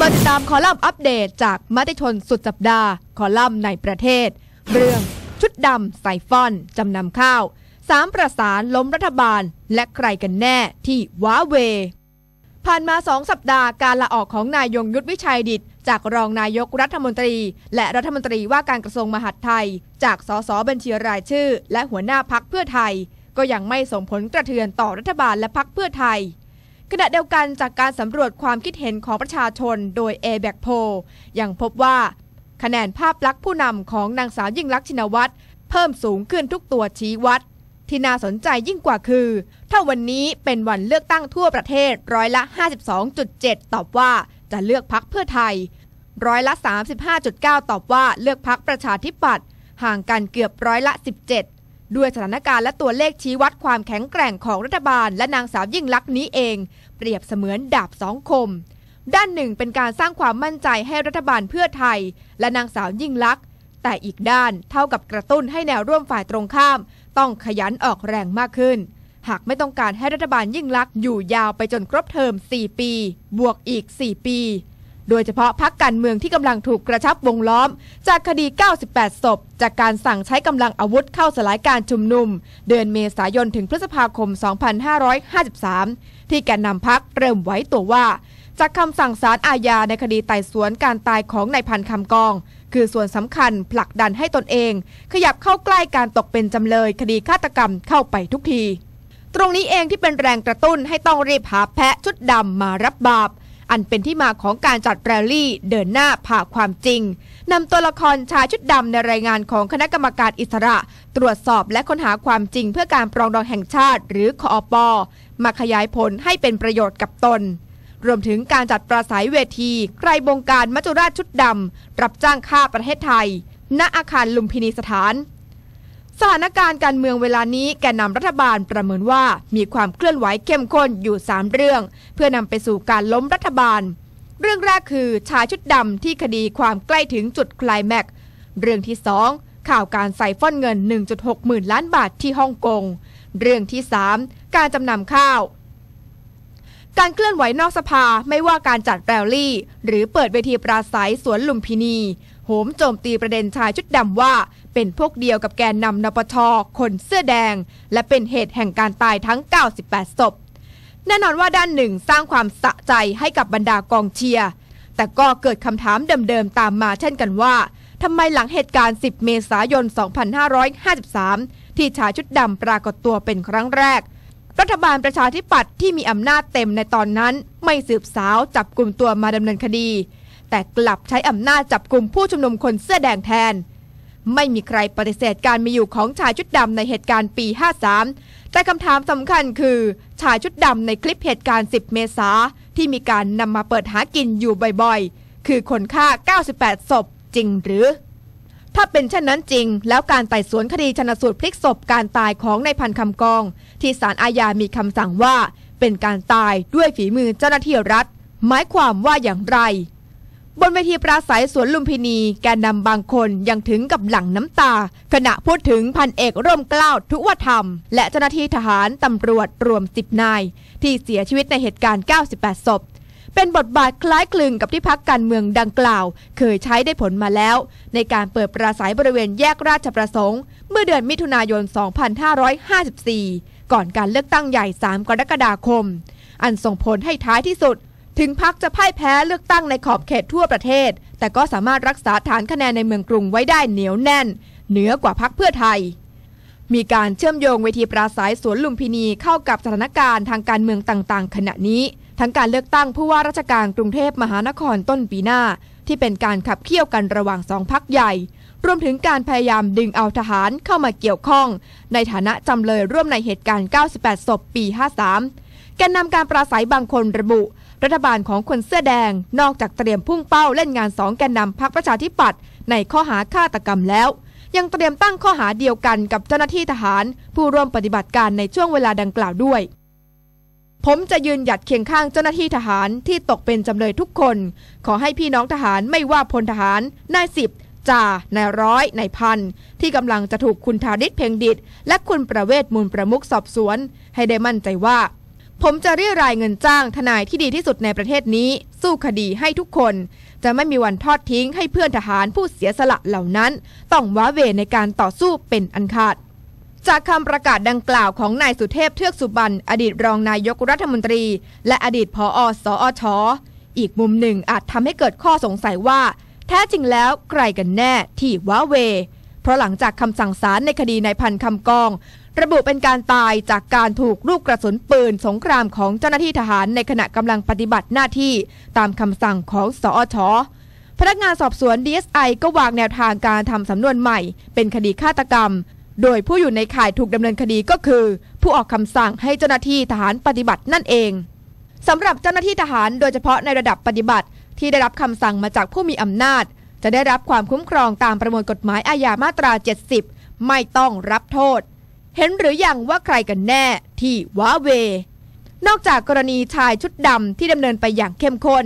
มาติดตามคอลัมน์อัปเดตจากมติชนสุดสัปดาห์ คอลัมน์ในประเทศ เรื่องชุดดำใส่ฟอน จำนำข้าวสามประสานล้มรัฐบาล และใครกันแน่ที่ว้าเว ผ่านมาสองสัปดาห์การลาออกของนายยงยุทธวิชัยดิต จากรองนายกรัฐมนตรี และรัฐมนตรีว่าการกระทรวงมหาดไทย จากสสบัญชีรายชื่อ และหัวหน้าพักเพื่อไทย ก็ยังไม่ส่งผลกระเทือนต่อรัฐบาลและพักเพื่อไทย ขณะเดียวกันจากการสำรวจความคิดเห็นของประชาชนโดย a b a c p o ยังพบว่า คะแนนภาพลักษณ์ผู้นำของนางสาวยิ่งลักษณ์ชินวัตรเพิ่มสูงขึ้นทุกตัวชี้วัด ที่น่าสนใจยิ่งกว่าคือ ถ้าวันนี้เป็นวันเลือกตั้งทั่วประเทศร้อยละ 52.7 ตอบว่าจะเลือกพักเพื่อไทย ร้อยละ 35.9 ตอบว่าเลือกพักประชาธิปัตย์ห่างกันเกือบร้อยละ 17 ด้วยสถานการณ์และตัวเลขชี้วัดความแข็งแกร่งของรัฐบาลและนางสาวยิ่งลักษณ์นี้เอง เปรียบเสมือนดาบสองคม ด้านหนึ่งเป็นการสร้างความมั่นใจให้รัฐบาลเพื่อไทย และนางสาวยิ่งลักษณ์แต่อีกด้านเท่ากับกระตุ้นให้แนวร่วมฝ่ายตรงข้าม ต้องขยันออกแรงมากขึ้น หากไม่ต้องการให้รัฐบาลยิ่งลักษณ์อยู่ยาวไปจนครบเทอม 4 ปี บวกอีก 4 ปี โดยเฉพาะพักการเมืองที่กำลังถูกกระชับวงล้อม จากคดี 98 ศพ จากการสั่งใช้กำลังอาวุธเข้าสลายการชุมนุม เดือนเมษายนถึงพฤษภาคม 2553 ที่แกนนำพักเริ่มไว้ตัวว่า จากคำสั่งศาลอาญาในคดีไต่สวนการตายของนายพันคำกอง คือส่วนสำคัญผลักดันให้ตนเอง ขยับเข้าใกล้การตกเป็นจำเลย คดีฆาตกรรมเข้าไปทุกที ตรงนี้เองที่เป็นแรงกระตุ้นให้ต้องรีบหาแพะชุดดำมารับบาป อันเป็นที่มาของการจัดแรลลี่เดินหน้าผ่าความจริงนำตัวละครชายชุดดำในรายงานของคณะกรรมการอิสระ ตรวจสอบและค้นหาความจริงเพื่อการปรองดองแห่งชาติ หรือคอปอมาขยายผลให้เป็นประโยชน์กับตน รวมถึงการจัดปราศัยเวที ใครบงการมัจจุราชชุดดำรับจ้างฆ่าประเทศไทย ณอาคารลุมพินีสถาน สถานการณ์การเมืองเวลานี้แกนนำรัฐบาลประเมินว่ามีความเคลื่อนไหวเข้มข้นอยู่ 3 เรื่อง เพื่อนำไปสู่การล้มรัฐบาล เรื่องแรกคือชายชุดดำที่คดีความใกล้ถึงจุดคลายแม็กซ์เรื่องที่ 2 ข่าวการใส่ฟ้อนเงิน 1.6 หมื่นล้านบาทที่ฮ่องกง เรื่องที่ 3 การจำนำข้าว การเคลื่อนไหวนอกสภาไม่ว่าการจัดแรลลี่ หรือเปิดเวทีปราศัยสวนลุมพินี โหมโจมตีประเด็นชายชุดดำว่า เป็นพวกเดียวกับแกนนำนปชคนเสื้อแดง และเป็นเหตุแห่งการตายทั้ง 98 ศพ แน่นอนว่าด้านหนึ่งสร้างความสะใจให้กับบรรดากองเชียร์แต่ก็เกิดคำถามเดิมๆตามมาเช่นกันว่าทำไมหลังเหตุการณ์ 10 เมษายน 2553 ที่ชายชุดดำปรากฏตัวเป็นครั้งแรก รัฐบาลประชาธิปัตย์ที่มีอำนาจเต็มในตอนนั้นไม่สืบสาวจับกลุ่มตัวมาดำเนินคดี แต่กลับใช้อำนาจจับกลุ่มผู้ชุมนุมคนเสื้อแดงแทน ไม่มีใครปฏิเสธการมีอยู่ของชายชุดดำในเหตุการณ์ปี 53 แต่คำถามสำคัญคือ ชายชุดดำในคลิปเหตุการณ์ 10 เมษาที่มีการนำมาเปิดหากินอยู่บ่อยๆ คือคนฆ่า 98 ศพจริงหรือ ถ้าเป็นเช่นนั้นจริง แล้วการไต่สวนคดีชนสูตรพลิกศพการตายของนายพันคำกอง ที่ศาลอาญามีคำสั่งว่า เป็นการตายด้วยฝีมือเจ้าหน้าที่รัฐ หมายความว่าอย่างไร บนเวทีปราศัยสวนลุมพินี แกนนำบางคนยังถึงกับหลั่งน้ำตา ขณะพูดถึงพันเอกร่มเกล้าทุวธรรม และเจ้าหน้าที่ทหารตำรวจรวม 10 นาย ที่เสียชีวิตในเหตุการณ์ 98 ศพ เป็นบทบาทคล้ายคลึงกับที่พักการเมืองดังกล่าว เคยใช้ได้ผลมาแล้ว ในการเปิดปราศัยบริเวณแยกราชประสงค์ เมื่อเดือนมิถุนายน 2554 ก่อนการเลือกตั้งใหญ่ 3 กรกฎาคม อันส่งผลให้ท้ายที่สุด ถึงพักจะพ่ายแพ้เลือกตั้งในขอบเขตทั่วประเทศ แต่ก็สามารถรักษาฐานคะแนนในเมืองกรุงไว้ได้เหนียวแน่น เหนือกว่าพักเพื่อไทย มีการเชื่อมโยงเวทีปราศัยสวนลุมพินีเข้ากับสถานการณ์ทางการเมืองต่างๆ ขณะนี้ ทั้งการเลือกตั้งผู้ว่าราชการกรุงเทพมหานครต้นปีหน้า ที่เป็นการขับเคี่ยวกันระหว่างสองพักใหญ่รวมถึงการพยายามดึงเอาทหารเข้ามาเกี่ยวข้อง ในฐานะจำเลยร่วมในเหตุการณ์ 98 ศพ ปี 53 แกนนำการปราศัยบางคนระบุ รัฐบาลของคนเสื้อแดง นอกจากเตรียมพุ่งเป้าเล่นงานสองแกนนำพักประชาธิปัตย์ในข้อหาฆาตกรรมแล้ว ยังเตรียมตั้งข้อหาเดียวกันกับเจ้าหน้าที่ทหาร ผู้ร่วมปฏิบัติการในช่วงเวลาดังกล่าวด้วย ผมจะยืนหยัดเคียงข้างเจ้าหน้าที่ทหารที่ตกเป็นจำเลยทุกคน ขอให้พี่น้องทหารไม่ว่าพลทหารนายสิบจ่านายร้อยนายพัน ที่กำลังจะถูกคุณธาริศเพ่งดิต และคุณประเวศมูลประมุขสอบสวน ให้ได้มั่นใจว่า ผมจะเรียรายเงินจ้างทนายที่ดีที่สุดในประเทศนี้ สู้คดีให้ทุกคน จะไม่มีวันทอดทิ้งให้เพื่อนทหารผู้เสียสละเหล่านั้น ต้องว้าเวในการต่อสู้เป็นอันขาดจากคำประกาศดังกล่าวของนายสุเทพเทือกสุบรรณอดีตรองนายกรัฐมนตรี และอดีตผอสอชออีกมุมหนึ่งอาจทำให้เกิดข้อสงสัยว่า แท้จริงแล้วใครกันแน่ที่ว้าเว เพราะหลังจากคำสั่งศาลในคดีนายพันคำกอง ระบุเป็นการตายจากการถูกลูกกระสุนปืนสงครามของเจ้าหน้าที่ทหารในขณะกำลังปฏิบัติหน้าที่ ตามคำสั่งของสอชพนักงานสอบสวน DSI ก็วางแนวทางการทำสำนวนใหม่ เป็นคดีฆาตกรรม โดยผู้อยู่ในข่ายถูกดำเนินคดีก็คือ ผู้ออกคำสั่งให้เจ้าหน้าที่ทหารปฏิบัตินั่นเองสำหรับเจ้าหน้าที่ทหารโดยเฉพาะในระดับปฏิบัติ ที่ได้รับคำสั่งมาจากผู้มีอำนาจ จะได้รับความคุ้มครองตามประมวลกฎหมายอาญามาตรา 70 ไม่ต้องรับโทษ เห็นหรืออยังว่าใครกันแน่ที่ว้าเวนอกจากกรณีชายชุดดำที่ดำเนินไปอย่างเข้มข้น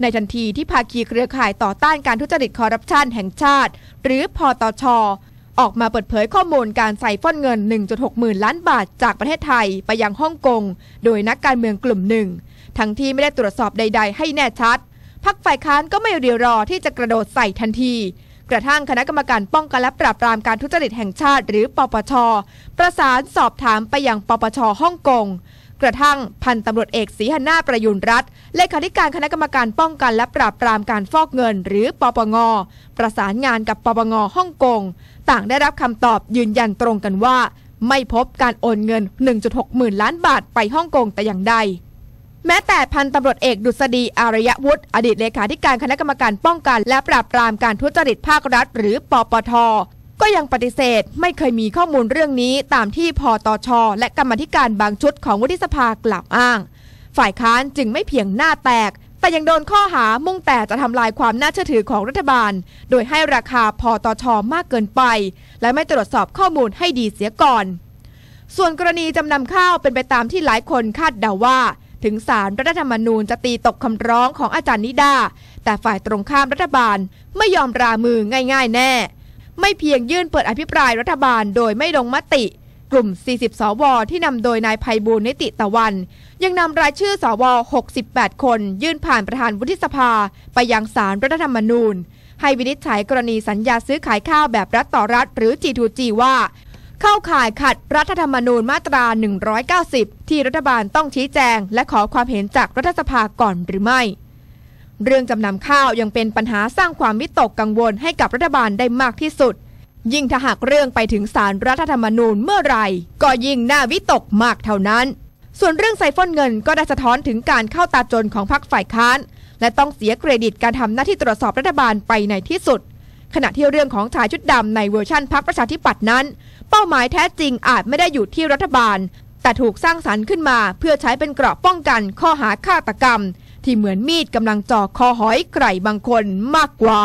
ในทันทีที่ภาคีเครือข่ายต่อต้านการทุจริตคอร์รัปชันแห่งชาติ หรือพอตชออกมาเปิดเผยข้อมูลการใส่ฟ้อนเงิน 1.6หมื่นล้านบาทจากประเทศไทยไปยังฮ่องกง โดยนักการเมืองกลุ่มหนึ่ง ทั้งที่ไม่ได้ตรวจสอบใด ๆ ให้แน่ชัด พักฝ่ายค้านก็ไม่เรียวรอที่จะกระโดดใส่ทันที กระทั่งคณะกรรมการป้องกันและปราบปรามการทุจริตแห่งชาติหรือปปช ประสานสอบถามไปยังปปชฮ่องกงกระทั่งพันตำรวจเอกศรีหนาประยุนรัฐเลขาธิการคณะกรรมการป้องกันและปราบปรามการฟอกเงิน หรือปปง ประสานงานกับปปงฮ่องกง ต่างได้รับคำตอบยืนยันตรงกันว่า ไม่พบการโอนเงิน 1.6 หมื่นล้านบาทไปฮ่องกงแต่อย่างใด แม้แต่พันตำรวจเอกดุษฎีอารยวุฒิอดีตเลขาธิการคณะกรรมการป้องกัน และปราบปรามการทุจริตภาครัฐ หรือปปท ก็ยังปฏิเสธไม่เคยมีข้อมูลเรื่องนี้ตามที่พอตชและกรรมธิการบางชุดของวุฒิสภากล่าวอ้าง ฝ่ายค้านจึงไม่เพียงหน้าแตก แต่ยังโดนข้อหามุ่งแต่จะทำลายความน่าเชื่อถือของรัฐบาล โดยให้ราคาพอตชมากเกินไป และไม่ตรวจสอบข้อมูลให้ดีเสียก่อน ส่วนกรณีจำนำข้าวเป็นไปตามที่หลายคนคาดเดาว่า ถึงสารรัฐธรรมนูญจะตีตกคำร้องของอาจารย์นิดา แต่ฝ่ายตรงข้ามรัฐบาลไม่ยอมรามือง่าย ๆ แน่ ไม่เพียงยื่นเปิดอภิปรายรัฐบาลโดยไม่ลงมติ กลุ่ม 40 สว ที่นำโดยนายภัยบูลนิติตะวัน ยังนำรายชื่อสว 68 คน ยื่นผ่านประธานวุฒิสภา ไปยังสารรัฐธรรมนูญให้วินิจฉัยกรณีสัญญาซื้อขายข้าวแบบรัฐต่อรัฐหรือ G2G ว่า เข้าข่ายขัดรัฐธรรมนูญมาตรา 190 ที่รัฐบาลต้องชี้แจง และขอความเห็นจากรัฐสภาก่อนหรือไม่ เรื่องจำนำข้าวยังเป็นปัญหาสร้างความวิตกกังวลให้กับรัฐบาลได้มากที่สุด ยิ่งถ้าหากเรื่องไปถึงสารรัฐธรรมนูญเมื่อไหร่ ก็ยิ่งน่าวิตกมากเท่านั้น ส่วนเรื่องไซฟอนเงินก็ได้สะท้อนถึงการเข้าตาจนของพรรคฝ่ายค้าน และต้องเสียเครดิตการทำหน้าที่ตรวจสอบรัฐบาลไปในที่สุด ขณะที่เรื่องของชายชุดดำในเวอร์ชั่นพรรคประชาธิปัตย์นั้น เป้าหมายแท้จริงอาจไม่ได้อยู่ที่รัฐบาล แต่ถูกสร้างสรรค์ขึ้นมาเพื่อใช้เป็นเกราะป้องกันข้อหาฆาตกรรม ที่เหมือนมีดกำลังจ่อคอหอยไกรบางคนมากกว่า